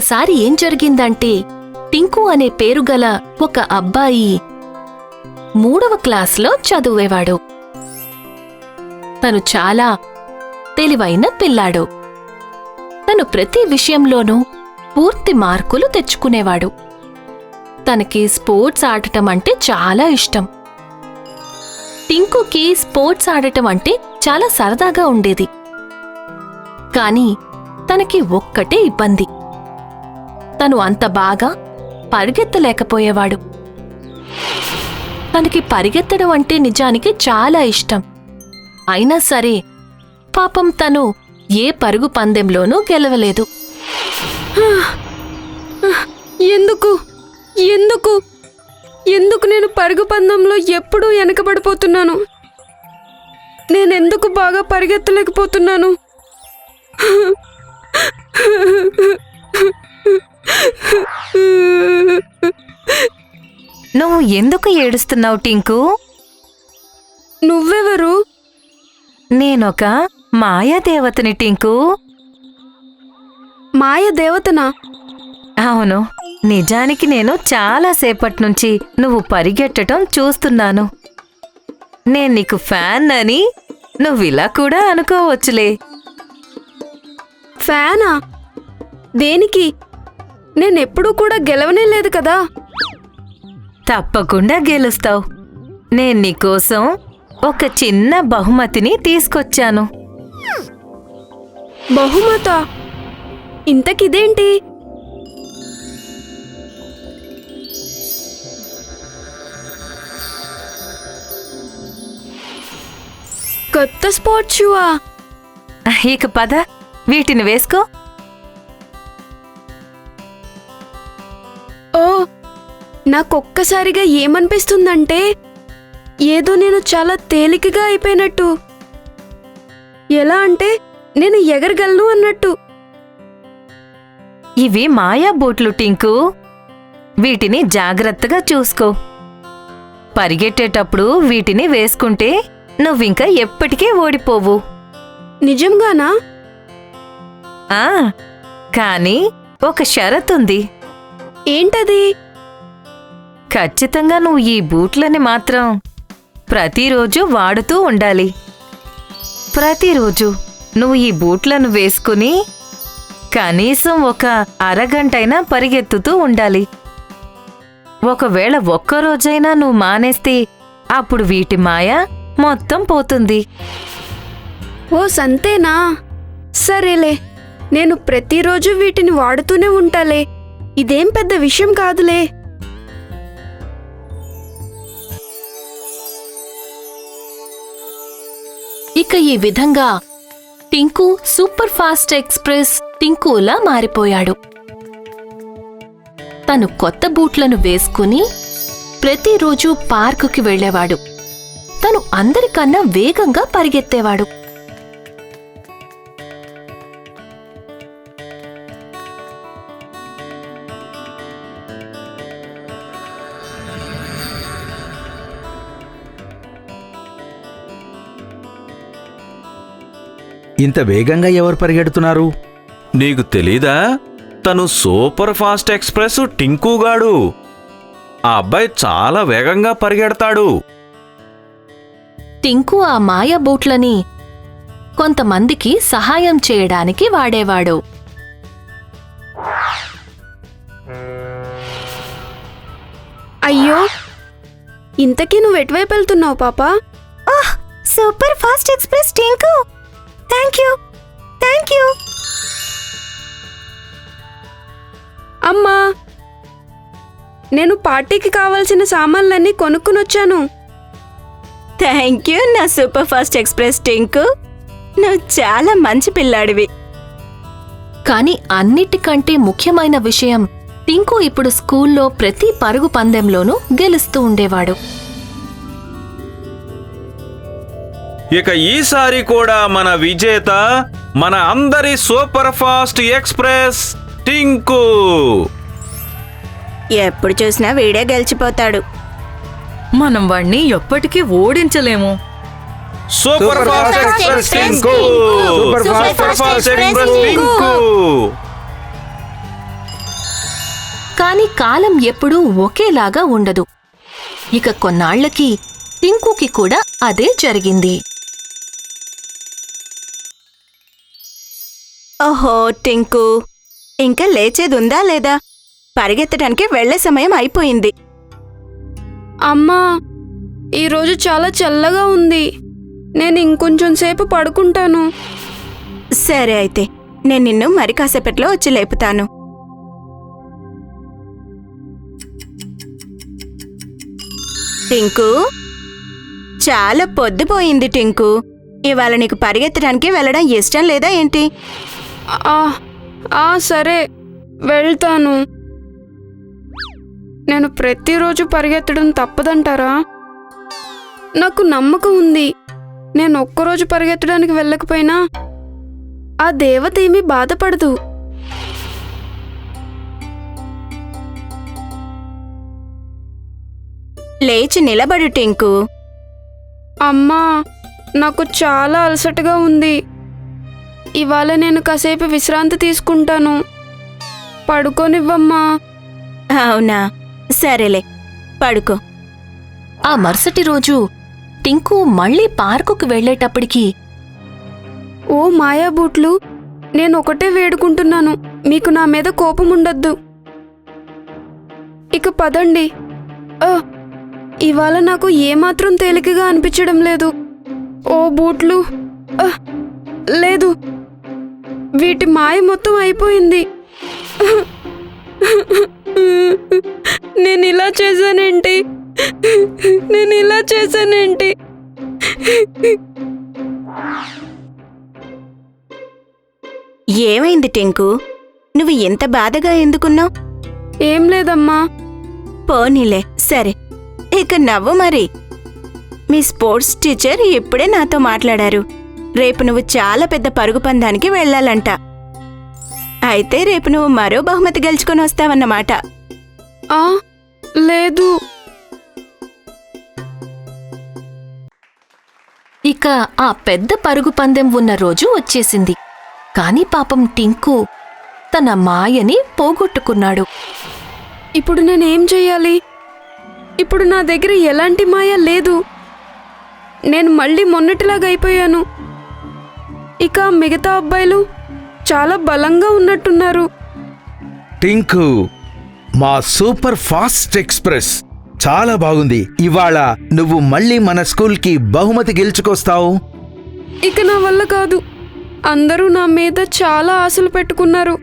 ఒకసారి ఏం జరిగిందంటే టింకు అనే పేరుగల ఒక అబ్బాయి మూడవ క్లాస్లో చదివేవాడు. తను చాలా తెలివైన పిల్లాడు. తను ప్రతి విషయంలోనూ పూర్తి మార్కులు తెచ్చుకునేవాడు. తనకి స్పోర్ట్స్ ఆడటం అంటే చాలా ఇష్టం. టింకుకి స్పోర్ట్స్ ఆడటం అంటే చాలా సరదాగా ఉండేది. కాని తనకి ఒక్కటే ఇబ్బంది. తను అంత బాగా పరిగెత్తలేకపోయేవాడు. తనకి పరిగెత్తడం అంటే నిజానికి చాలా ఇష్టం. అయినా సరే పాపం తను ఏ పరుగు పందెంలోనూ గెలవలేదు. ఎందుకు? ఎందుకు? ఎందుకు నేను పరుగు పందెంలో ఎప్పుడూ వెనకబడిపోతున్నాను? నేనెందుకు బాగా పరిగెత్తలేకపోతున్నాను? నువ్వు ఎందుకు ఏడుస్తున్నావు టింకు? నువ్వెవరు? నేనొక మాయాదేవతని టింకు. మాయ దేవతనా అవును. నిజానికి నేను చాలా సేపటి నుంచి నువ్వు పరిగెట్టడం చూస్తున్నాను. నేను నీకు ఫ్యాన్ అని నువ్విలా కూడా అనుకోవచ్చులే. ఫ్యానా? దేనికి? నేనెప్పుడూ కూడా గెలవనే లేదు కదా. తప్పకుండా గెలుస్తావు. నేను నీకోసం ఒక చిన్న బహుమతిని తీసుకొచ్చాను. బహుమత? ఇంతకిదేంటి? కొత్త స్పోర్ట్స్ షూవా? ఇక పద వీటిని వేసుకో. నాకొక్కసారిగా ఏమనిపిస్తుందంటే ఏదో నేను చాలా తేలికగా అయిపోయినట్టు. ఎలా అంటే నేను ఎగరగలను అన్నట్టు. ఇవి మాయా బూట్లు టింకు. వీటిని జాగ్రత్తగా చూసుకో. పరిగెట్టేటప్పుడు వీటిని వేసుకుంటే నువ్వింక ఎప్పటికీ ఓడిపోవు. నిజంగానా? ఆ కానీ ఒక షరతుంది. ఏంటది? ఖచ్చితంగా నువ్వు ఈ బూట్లని మాత్రం ప్రతిరోజు వాడుతూ ఉండాలి. ప్రతిరోజు నువ్వు ఈ బూట్లను వేసుకుని కనీసం ఒక అరగంటైనా పరిగెత్తుతూ ఉండాలి. ఒకవేళ ఒక్కరోజైనా నువ్వు మానేస్తే అప్పుడు వీటి మాయ మొత్తం పోతుంది. ఓ సంతేనా? సరేలే నేను ప్రతిరోజు వీటిని వాడుతూనే ఉంటాలే. ఇదేం పెద్ద విషయం కాదులే. ఇక ఈ విధంగా టింకు సూపర్ ఫాస్ట్ ఎక్స్ప్రెస్ టింకులా మారిపోయాడు. తను కొత్త బూట్లను వేసుకుని ప్రతిరోజు పార్కుకి వెళ్ళేవాడు. తను అందరికన్నా వేగంగా పరిగెత్తేవాడు. ఇంత వేగంగా ఎవరు పరిగెడుతున్నారు? నీకు తెలీదా? తను సూపర్ ఫాస్ట్ ఎక్స్ప్రెస్ టింకుగాడు ఆ అబ్బాయి చాలా వేగంగా పరిగెడతాడు. టింకు ఆ మాయ బూట్లని కొంతమందికి సహాయం చేయడానికి వాడేవాడు. అయ్యో! ఇంతకీ నువ్వు ఎటువైపు వెళ్తున్నావు పాపా? Super fast express Tinku! నేను పార్టీకి కావాల్సిన సామాన్లన్నీ కొనుక్కునొచ్చాను. థ్యాంక్ యూ నా సూపర్ ఫాస్ట్ ఎక్స్ప్రెస్ టింకు. నువ్వు చాలా మంచి పిల్లాడివి. కాని అన్నిటికంటే ముఖ్యమైన విషయం టింకు ఇప్పుడు స్కూల్లో ప్రతి పరుగు పందెంలోనూ గెలుస్తూ ఉండేవాడు. ఇక ఈసారి కూడా మన విజేత మన అందరి సూపర్ ఫాస్ట్ ఎక్స్ప్రెస్ టింకు. ఎప్పుడు చూసినా వీడే గెలిచిపోతాడు. మనం వాణ్ణి ఎప్పటికీ ఓడించలేము. Super fast express Tinku super fast super fast express Tinku కాని కాలం ఎప్పుడూ ఒకేలాగా ఉండదు. ఇక కొన్నాళ్ళకి టింకుకి కూడా అదే జరిగింది. ఓహో టింకు. ఇంకా లేచేదుందా లేదా? పరిగెత్తడానికి వెళ్ళే సమయం అయిపోయింది. అమ్మా ఈరోజు చాలా చల్లగా ఉంది. నేను ఇంకొంచెం సేపు పడుకుంటాను. సరే అయితే నేను నిన్ను మరి కాసేపట్లో వచ్చి లేపుతాను. టింకు చాలా పొద్దుపోయింది టింకు. ఇవాళ నీకు పరిగెత్తడానికి వెళ్ళడం ఇష్టం లేదా ఏంటి? సరే వెళ్తాను. నేను ప్రతిరోజు పరిగెత్తడం తప్పదంటారా? నాకు నమ్మకం ఉంది. నేను ఒక్కరోజు పరిగెత్తడానికి వెళ్ళకపోయినా ఆ దేవత ఏమీ బాధపడదు. లేచి నిలబడు టింకు. అమ్మా నాకు చాలా అలసటగా ఉంది. ఇవాళ నేను కాసేపు విశ్రాంతి తీసుకుంటాను. పడుకోనివ్వమ్మా. అవునా? సరేలే పడుకో. ఆ మరుసటి రోజు టింకు మళ్ళీ పార్కుకు వెళ్ళేటప్పటికి ఓ మాయా బూట్లు నేను ఒకటే వేడుకుంటున్నాను మీకు నా మీద కోపం ఉండద్దు ఇక పదండి. ఆ, ఇవాళ నాకు ఏమాత్రం తేలికగా అనిపించడం లేదు. ఓ బూట్లు ఆ, లేదు. వీటి మాయ మొత్తం అయిపోయింది. నేను ఇలా చేశానేంటి? నేను ఇలా చేశానేంటి? ఏమైంది టింకు? నువ్వు ఎంత బాధగా ఎందుకున్నావు? ఏం లేదమ్మా. పోనీలే సరే. ఇక నవ్వు మరి. మీ స్పోర్ట్స్ టీచర్ ఇప్పుడే నాతో మాట్లాడారు. రేపు నువ్వు చాలా పెద్ద పరుగు పందానికి వెళ్ళాలంట. అయితే రేపు నువ్వు మరో బహుమతి గెలుచుకొని వస్తావన్నమాట. ఆ లేదు. ఇక ఆ పెద్ద పరుగు పందెం ఉన్న రోజు వచ్చేసింది. కాని పాపం టింకు తన మాయని పోగొట్టుకున్నాడు. ఇప్పుడు నేనేం చెయ్యాలి? ఇప్పుడు నా దగ్గర ఎలాంటి మాయ లేదు. నేను మళ్ళీ మొన్నటిలాగా అయిపోయాను. ఇక మిగతా అబ్బాయిలు చాలా బలంగా ఉన్నట్టున్నారు. టింకు! మా సూపర్ ఫాస్ట్ ఎక్స్ప్రెస్. చాలా బాగుంది. ఇవాళ నువ్వు మళ్ళీ మన స్కూల్కి బహుమతి గెలుచుకొస్తావు. ఇక నా వల్ల కాదు. అందరూ నా మీద చాలా ఆశలు పెట్టుకున్నారు.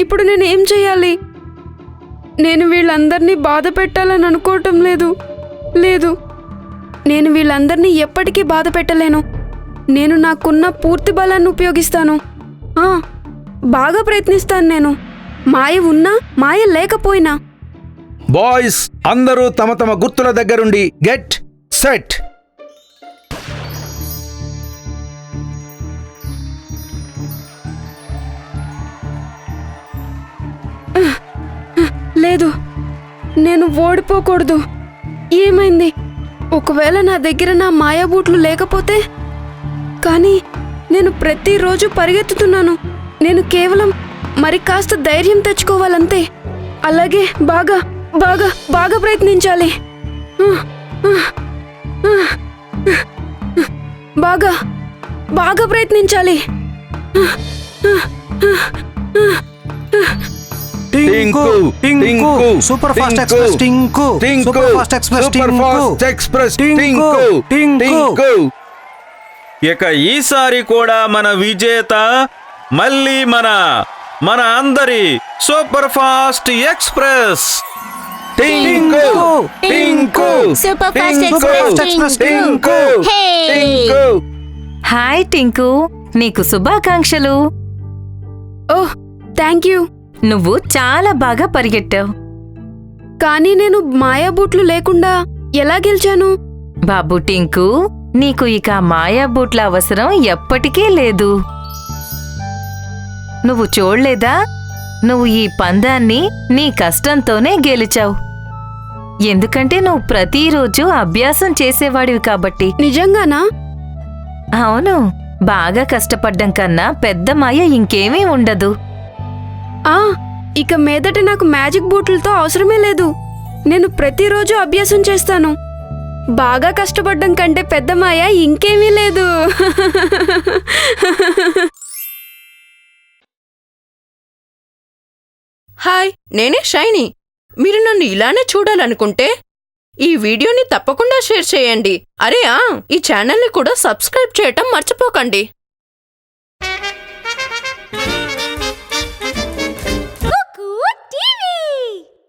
ఇప్పుడు నేనేం చేయాలి? నేను వీళ్ళందరినీ బాధ పెట్టాలని అనుకోవటం లేదు. లేదు. నేను వీళ్ళందరినీ ఎప్పటికీ బాధ పెట్టలేను. నేను నాకున్న పూర్తి బలాన్ని ఉపయోగిస్తాను. బాగా ప్రయత్నిస్తాను నేను. మాయ ఉన్నా మాయ లేకపోయినా. బాయ్స్ అందరూ తమ తమ గుర్తుల దగ్గరుండి గెట్ సెట్. లేదు నేను ఓడిపోకూడదు. ఏమైంది? ఒకవేళ నా దగ్గర నా మాయా బూట్లు లేకపోతే? కానీ నేను ప్రతిరోజు పరిగెత్తుతున్నాను. నేను కేవలం మరి కాస్త ధైర్యం తెచ్చుకోవాలంతే. అలాగే బాగా బాగా బాగా ప్రయత్నించాలి. బాగా బాగా ప్రయత్నించాలి. Tinku Tinku super fast Tinku, express Tinku Tinku super fast express super Tinku fast express Tinku. Tinku. ఇక ఈసారి కూడా మన విజేత మళ్ళీ మన మన అందరి super fast express. Tinku Tinku super fast Tinku, express Tinku. Tinku. Hi Tinku నీకు శుభాకాంక్షలు. Oh thank you. నువ్వు చాలా బాగా పరిగెట్టావు. కానీ నేను మాయా బూట్లు లేకుండా ఎలా గెలిచాను? బాబు టింకు నీకు ఇక మాయా బూట్ల అవసరం ఎప్పటికీ లేదు. నువ్వు చూడలేదా? నువ్వు ఈ పందాన్ని నీ కష్టంతోనే గెలిచావు. ఎందుకంటే నువ్వు ప్రతిరోజు అభ్యాసం చేసేవాడివి కాబట్టి. నిజంగానా? అవును బాగా కష్టపడ్డం కన్నా పెద్ద మాయ ఇంకేమీ ఉండదు. ఆ ఇక మీదట నాకు మ్యాజిక్ బూట్లతో అవసరమే లేదు. నేను ప్రతిరోజు అభ్యాసం చేస్తాను. బాగా కష్టపడడం కంటే పెద్ద మాయ ఇంకేమీ లేదు. హాయ్ నేనే షైనీ. మీరు నన్ను ఇలానే చూడాలనుకుంటే ఈ వీడియోని తప్పకుండా షేర్ చేయండి. అరే ఆ ఈ ఛానల్ని కూడా సబ్స్క్రైబ్ చేయటం మర్చిపోకండి.